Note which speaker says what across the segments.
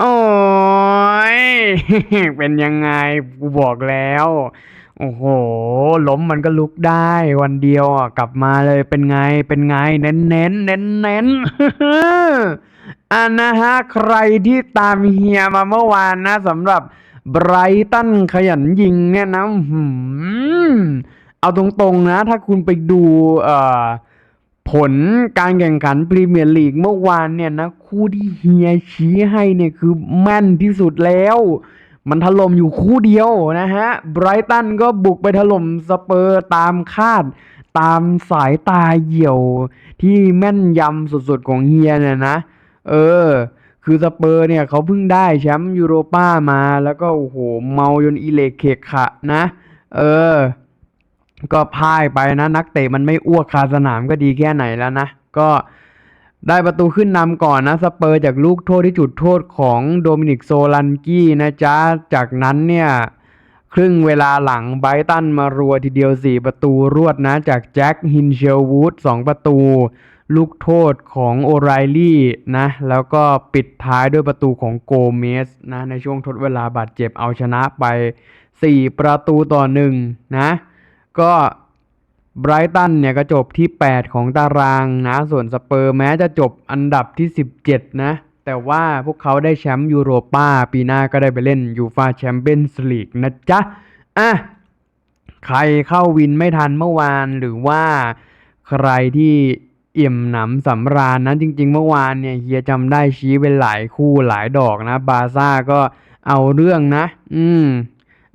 Speaker 1: โอ้ยเป็นยังไงกูบอกแล้ว โอ้โห ล้มมันก็ลุกได้วันเดียวอะกลับมาเลยเป็นไงเป็นไง เน้นเน้นเน้นเน้นอันนะฮะ ใครที่ตามเฮียมาเมื่อวานนะสำหรับไบรตันขยันยิงเนี่ยนะอื้อหือเอาตรงๆนะ ถ้าคุณไปดู เอ่อ ผลการแข่งขันพรีเมียร์ลีกเมื่อวานเนี่ยนะ คู่ที่เฮียชี้ให้เนี่ยคือแม่นที่สุดแล้ว มันถล่มอยู่คู่เดียวนะฮะไบรตันก็บุกไปถล่มสเปอร์ตามคาด ตามสายตาเหี่ยว ที่แม่นยำสุดๆของเฮียเนี่ยนะ เออ คือสเปอร์เนี่ยเขาเพิ่งได้แชมป์ยูโรป้ามาแล้วก็โอ้โหเมาจนอีเหลกเขกขะนะ เออ ก็พ่ายไปนะ นักเตะมันไม่อ้วกคาสนามก็ดีแค่ไหนแล้วนะ ก็ได้ประตูขึ้นนำก่อนนะสเปอร์จากลูกโทษที่จุดโทษของโดมินิกโซลันกี้นะจ๊ะ จากนั้นเนี่ยครึ่งเวลาหลังไบรตันมารัวทีเดียว 4 ประตูรวดนะ จากแจ็คฮินเชลวูด2ประตู ลูกโทษของโอไรลี่นะ แล้วก็ปิดท้ายด้วยประตูของโกเมสนะ ในช่วงทดเวลาบาดเจ็บเอาชนะไป 4 ประตูต่อหนึ่งนะ ก็ไบรตันเนี่ยก็จบที่ 8 ของตารางนะ ส่วนสเปอร์แม้จะจบอันดับที่ 17 นะ แต่ว่าพวกเขาได้แชมป์ยูโรป้าปีหน้าก็ได้ไปเล่นยูฟาแชมเปี้ยนส์ลีกนะจ๊ะ อะ ใครเข้าวินไม่ทันเมื่อวานหรือว่าใครที่เอี่ยมหนำสำราญนะจริง ๆ เมื่อวานเนี่ยเฮียจำได้ชี้เป็นหลายคู่หลายดอกนะ บาซ่าก็เอาเรื่องนะ อืม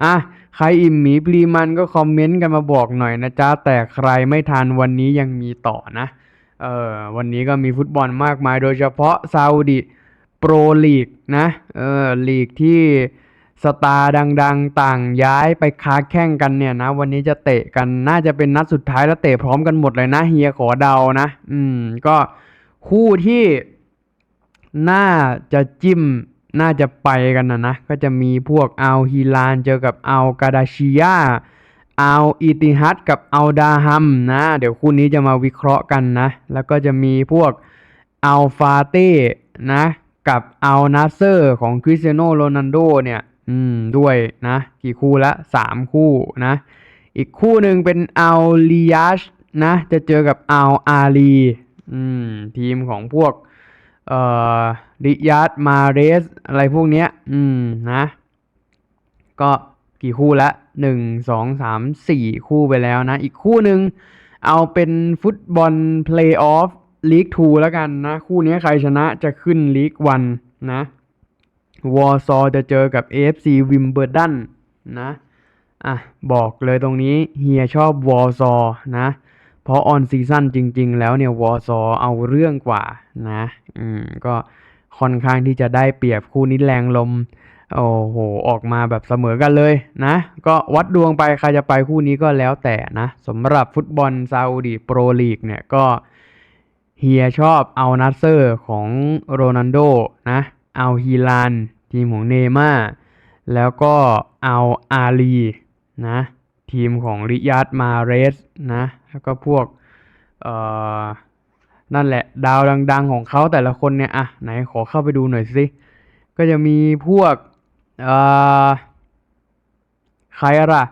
Speaker 1: อะ ใครอิ่มหมีปรีมันก็คอมเมนต์กันมาบอกหน่อยนะจ๊ะ แต่ใครไม่ทันวันนี้ยังมีต่อนะ เออวันนี้ก็มีฟุตบอลมากมาย โดยเฉพาะซาอุดิโปรลีกนะ เออลีกที่สตาร์ดังๆ ต่างย้ายไปค้าแข่งกันเนี่ยนะ วันนี้จะเตะกันน่าจะเป็นนัดสุดท้ายแล้วเตะพร้อมกันหมดเลยนะเฮียขอเดานะ อืม ก็คู่ที่น่าจะจิ้ม น่าจะไปกันนะนะ ก็จะมีพวกอัลฮิลานเจอกับอัลกาดาชิยาอัลอิติฮัดกับอัลดาฮัมนะ เดี๋ยวคู่นี้จะมาวิเคราะห์กันนะ แล้วก็จะมีพวกอัลฟาเต้นะกับอัลนาเซอร์ของคริสเตียโนโรนัลโดเนี่ยอืมด้วยนะ กี่คู่ละสามคู่นะ อีกคู่หนึ่งเป็นอัลลียชนะ จะเจอกับอัลอาลีอืมทีมของพวก เอ่อริยาดมาเรส อะไรพวกเนี้ย อืมนะ ก็กี่คู่ละหนึ่งสองสามสี่คู่ไปแล้วนะ อีกคู่หนึ่งเอาเป็นฟุตบอลเพลย์ออฟลีกทูแล้วกันนะ คู่นี้ใครชนะจะขึ้นลีกวันนะวอร์ซอจะเจอกับ AFC วิมเบอร์ดันนะ อะ บอกเลยตรงนี้เฮียชอบวอร์ซอนะ เพราะออนซีซั่นจริง ๆ แล้วเนี่ยวอซอเอาเรื่องกว่านะ อืมก็ค่อนข้างที่จะได้เปรียบคู่นี้แรงลม โอ้โห ออกมาแบบเสมอกันเลยนะ ก็วัดดวงไปใครจะไปคู่นี้ก็แล้วแต่นะสำหรับฟุตบอลซาอุดีโปรลีกเนี่ยก็เฮียชอบเอานัสเซอร์ของโรนัลโดนะ เอาฮีลานทีมของเนม่า แล้วก็เอาอาลีนะ ทีมของริยาดมาเรสนะ แล้วก็พวกเอ่อนั่นแหละ ดาวดัง ๆ ของเขาแต่ละคนเนี่ยอะไหนขอเข้าไปดูหน่อยสิก็จะมีพวกเอ่อใครอะล่ะ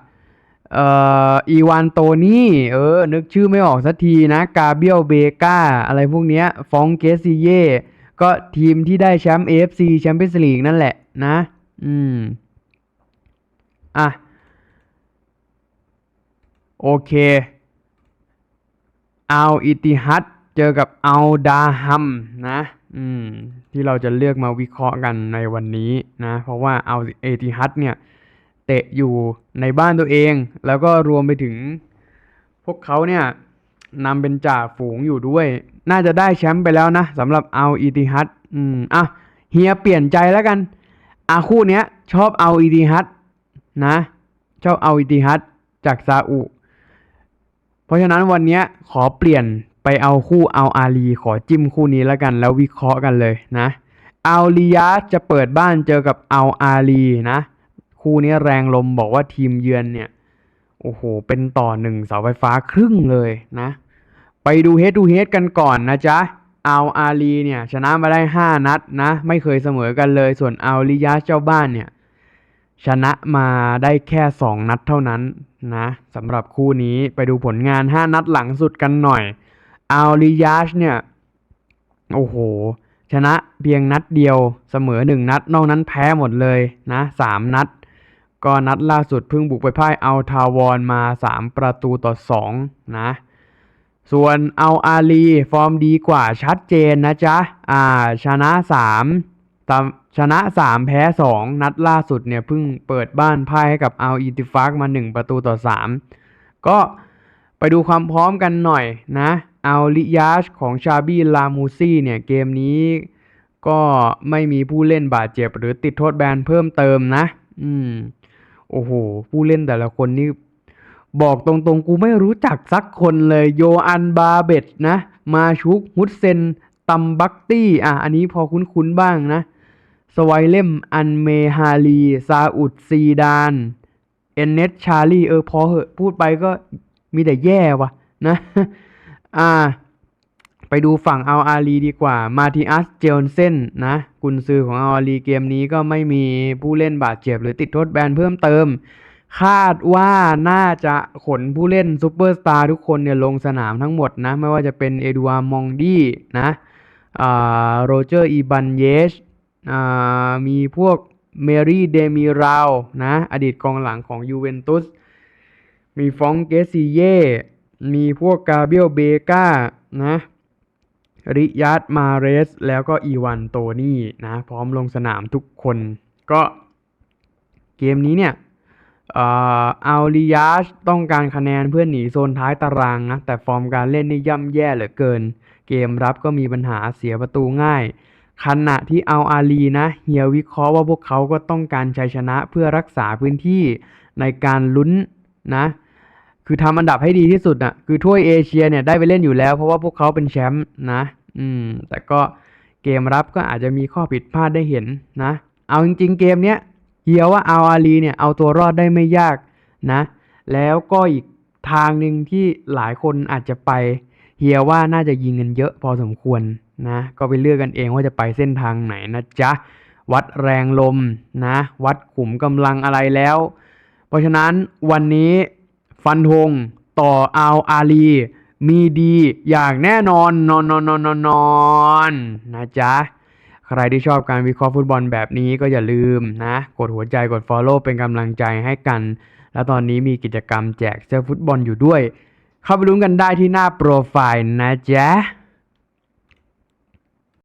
Speaker 1: เอ่ออีวานโตนี่เออ นึกชื่อไม่ออกสักทีนะ กาเบียลเบกาอะไรพวกเนี้ยฟองเกซิเย่ก็ทีมที่ได้แชมป์ AFC แชมเปี้ยนส์ลีกนั่นแหละนะ อืม อะ โอเค อัลอิติฮัดเจอกับอัลดาฮัมนะอืมที่เราจะเลือกมาวิเคราะห์กันในวันนี้นะ เพราะว่าอัลเอติฮัดเนี่ยเตะอยู่ในบ้านตัวเอง แล้วก็รวมไปถึง พวกเขาเนี่ยนำเป็นจ่าฝูงอยู่ด้วย น่าจะได้แชมป์ไปแล้วนะสำหรับอัลอิติฮัดอืมอะเฮียเปลี่ยนใจแล้วกันอะคู่เนี้ยชอบอัลอิติฮัดนะ ชอบอัลอิติฮัดจากซาอุ เพราะฉะนั้นวันนี้ขอเปลี่ยนไปเอาคู่เอาอาลีขอจิ้มคู่นี้แล้วกัน แล้ววิเคราะห์กันเลยนะเอาลียาจะเปิดบ้านเจอกับเอาอาลีนะ คู่นี้แรงลมบอกว่าทีมเยือนเนี่ยโอ้โหเป็นต่อหนึ่งเสาไฟฟ้าครึ่งเลยนะ ไปดูเฮดูเฮดกันก่อนนะจ๊ะเอัลอาลีเนี่ยชนะมาได้ 5 นัดนะ ไม่เคยเสมอกันเลย ส่วนเอัลริยาเจ้าบ้านเนี่ยชนะมาได้แค่ 2 นัดเท่านั้น นะสำหรับคู่นี้ไปดูผลงาน 5 นัดหลังสุดกันหน่อยอัลริยาชเนี่ย โอ้โห ชนะเพียงนัดเดียวเสมอ 1 นัด นอกนั้นแพ้หมดเลยนะ3นัด ก็นัดล่าสุดเพิ่งบุกไปพ่ายเอัลทาวอนมา 3 ประตูต่อ 2 นะ ส่วนเอัลอาลี ฟอร์มดีกว่าชัดเจนนะจ๊ะ อ่า ชนะ3ตาม ชนะ 3 แพ้ 2 นัดล่าสุดเนี่ยเพิ่งเปิดบ้านพ่ายให้กับอัลอิติฟักมา 1 ประตูต่อ 3 ก็ไปดูความพร้อมกันหน่อยนะอัลลิยาชของชาบีลามูซี่เนี่ยเกมนี้ก็ไม่มีผู้เล่นบาดเจ็บหรือติดโทษแบนเพิ่มเติมนะ อืม โอ้โห ผู้เล่นแต่ละคนนี่บอกตรงๆ กูไม่รู้จักสักคนเลยโยอันบาเบตนะ มาชุกฮุดเซนตัมบักตี้ อะ อันนี้พอคุ้นๆบ้างนะ สไวเลมอันเมฮาลีซาอุดซีดานเอนเนตชาลีเออพอเหอะพูดไปก็มีแต่แย่ว่ะนะ อ่า ไปดูฝั่งเอัลอาลีดีกว่า มาติอัสเจลเซนนะกุนซือของอัลอาลีเกมนี้ก็ไม่มีผู้เล่นบาดเจ็บหรือติดโทษแบนเพิ่มเติม คาดว่าน่าจะขนผู้เล่นซูเปอร์สตาร์ทุกคนเนี่ยลงสนามทั้งหมดนะ ไม่ว่าจะเป็นเอดูอาร์มองดี้นะอ่าโรเจอร์อีบันเยช มีพวกเมรี่เดมิราวนะอดีตกองหลังของยูเวนตุส มีฟองเกซิเย่ มีพวกกาเบียลเบกานะริยาดมาเรส แล้วก็อีวานโตนี่นะพร้อมลงสนามทุกคน ก็เกมนี้เนี่ยเอ่ออัลริยาชต้องการคะแนนเพื่อหนีโซนท้ายตารางนะ แต่ฟอร์มการเล่นนี่ย่ำแย่เหลือเกิน เกมรับก็มีปัญหาเสียประตูง่าย ขณะที่เอัลอาลีนะเฮียวิเคราะห์ว่าพวกเขาก็ต้องการชัยชนะเพื่อรักษาพื้นที่ในการลุ้นนะ คือทำอันดับให้ดีที่สุดอะคือถ้วยเอเชียเนี่ยได้ไปเล่นอยู่แล้ว เพราะว่าพวกเขาเป็นแชมป์นะ อืม แต่ก็เกมรับก็อาจจะมีข้อผิดพลาดได้เห็นนะ เอาจริง ๆ เกมเนี้ยเฮียว่าเอัลอาลีเนี่ยเอาตัวรอดได้ไม่ยากนะ แล้วก็อีกทางหนึ่งที่หลายคนอาจจะไปเฮียว่าน่าจะยิงเงินเยอะพอสมควร นะ ก็ไปเลือกกันเองว่าจะไปเส้นทางไหนนะจ๊ะ วัดแรงลมนะ วัดขุมกำลังอะไรแล้ว เพราะฉะนั้นวันนี้ฟันธงต่ออัลอาลีมีดีอย่างแน่นอนนอนนอนนอนนอนนอนนะจ๊ะ ใครที่ชอบการวิเคราะห์ฟุตบอลแบบนี้ก็อย่าลืมนะ กดหัวใจกด Follow เป็นกำลังใจให้กัน แล้วตอนนี้มีกิจกรรมแจกเสื้อฟุตบอลอยู่ด้วย เข้าไปลุ้นกันได้ที่หน้าโปรไฟล์นะจ๊ะ